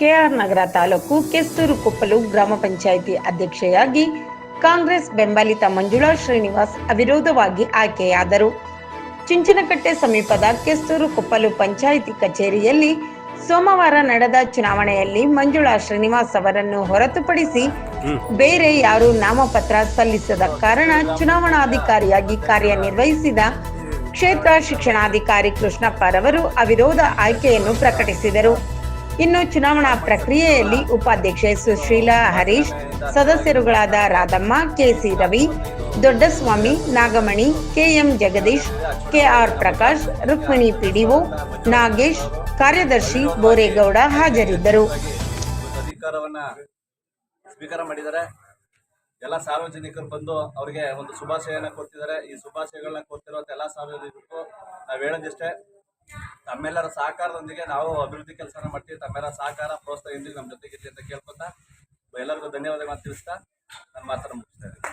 K R Nagar taluk Kesthur Koppalu ಗ್ರಾಮ ಪಂಚಾಯಿತಿ ಅಧ್ಯಕ್ಷೆಯಾಗಿ ಕಾಂಗ್ರೆಸ್ ಬೆಂಬಲಿತ ಮಂಜುಳಾ ಶ್ರೀನಿವಾಸ್ ಅವಿರೋಧವಾಗಿ ಆಯ್ಕೆಯಾದರು. ಚುಂಚನಕಟ್ಟೆ ಸಮೀಪದ ಕೆಸ್ತೂರು ಕೊಪ್ಪಲು ಪಂಚಾಯಿತಿ ಕಚೇರಿಯಲ್ಲಿ ಸೋಮವಾರ ನಡೆದ ಚುನಾವಣೆಯಲ್ಲಿ ಮಂಜುಳಾ ಶ್ರೀನಿವಾಸ್ ಅವರನ್ನು ಹೊರತುಪಡಿಸಿ ಬೇರೆ ಯಾರೂ ನಾಮಪತ್ರ ಸಲ್ಲಿಸದ ಕಾರಣ ಚುನಾವಣಾಧಿಕಾರಿಯಾಗಿ ಕಾರ್ಯನಿರ್ವಹಿಸಿದ ಕ್ಷೇತ್ರ ಶಿಕ್ಷಣಾಧಿಕಾರಿ ಕೃಷ್ಣಪ್ಪರವರು ಅವಿರೋಧ ಆಯ್ಕೆಯನ್ನು ಪ್ರಕಟಿಸಿದರು. ಇನ್ನು ಚುನಾವಣಾ ಪ್ರಕ್ರಿಯೆಯಲ್ಲಿ ಉಪಾಧ್ಯಕ್ಷೆ Sushila Harish, ಸದಸ್ಯರುಗಳಾದ Radhamma, KC Ravi, Doddaswamy, Nagamani, KM Jagadish, KR Prakash, Rukmini PDO, Nagesh, ಕಾರ್ಯದರ್ಶಿ ಬೋರೇಗೌಡ ಹಾಜರಿದ್ದರು. ಸ್ವೀಕಾರ ಮಾಡಿದ್ದಾರೆ. ಎಲ್ಲ ಸಾರ್ವಜನಿಕರು ಬಂದು ಅವರಿಗೆ ಒಂದು ಶುಭಾಶಯನ ಕೊಡ್ತಿದ್ದಾರೆ. ಈ ಶುಭಾಶಯಗಳನ್ನ ಕೊಡ್ತಿರುವಂತ ಎಲ್ಲ ಸಾರ್ವಜನಿಕರು ನಾವು ಹೇಳೋದಿಷ್ಟೇ. ತಮ್ಮೆಲ್ಲರ ಸಹಕಾರದೊಂದಿಗೆ ನಾವು ಅಭಿವೃದ್ಧಿ ಕೆಲಸನ ಮಾಡ್ತೀವಿ. ತಮ್ಮೆಲ್ಲ ಸಹಕಾರ, ಪ್ರೋತ್ಸಾಹದಿಂದ ನಮ್ಮ ಜೊತೆಗಿರಲಿ ಅಂತ ಕೇಳ್ಕೊತಾ ಎಲ್ಲರಿಗೂ ಧನ್ಯವಾದಗಳನ್ನು ತಿಳಿಸ್ತಾ ನಾನು ಮಾತನ್ನು ಮುಗಿಸ್ತೇನೆ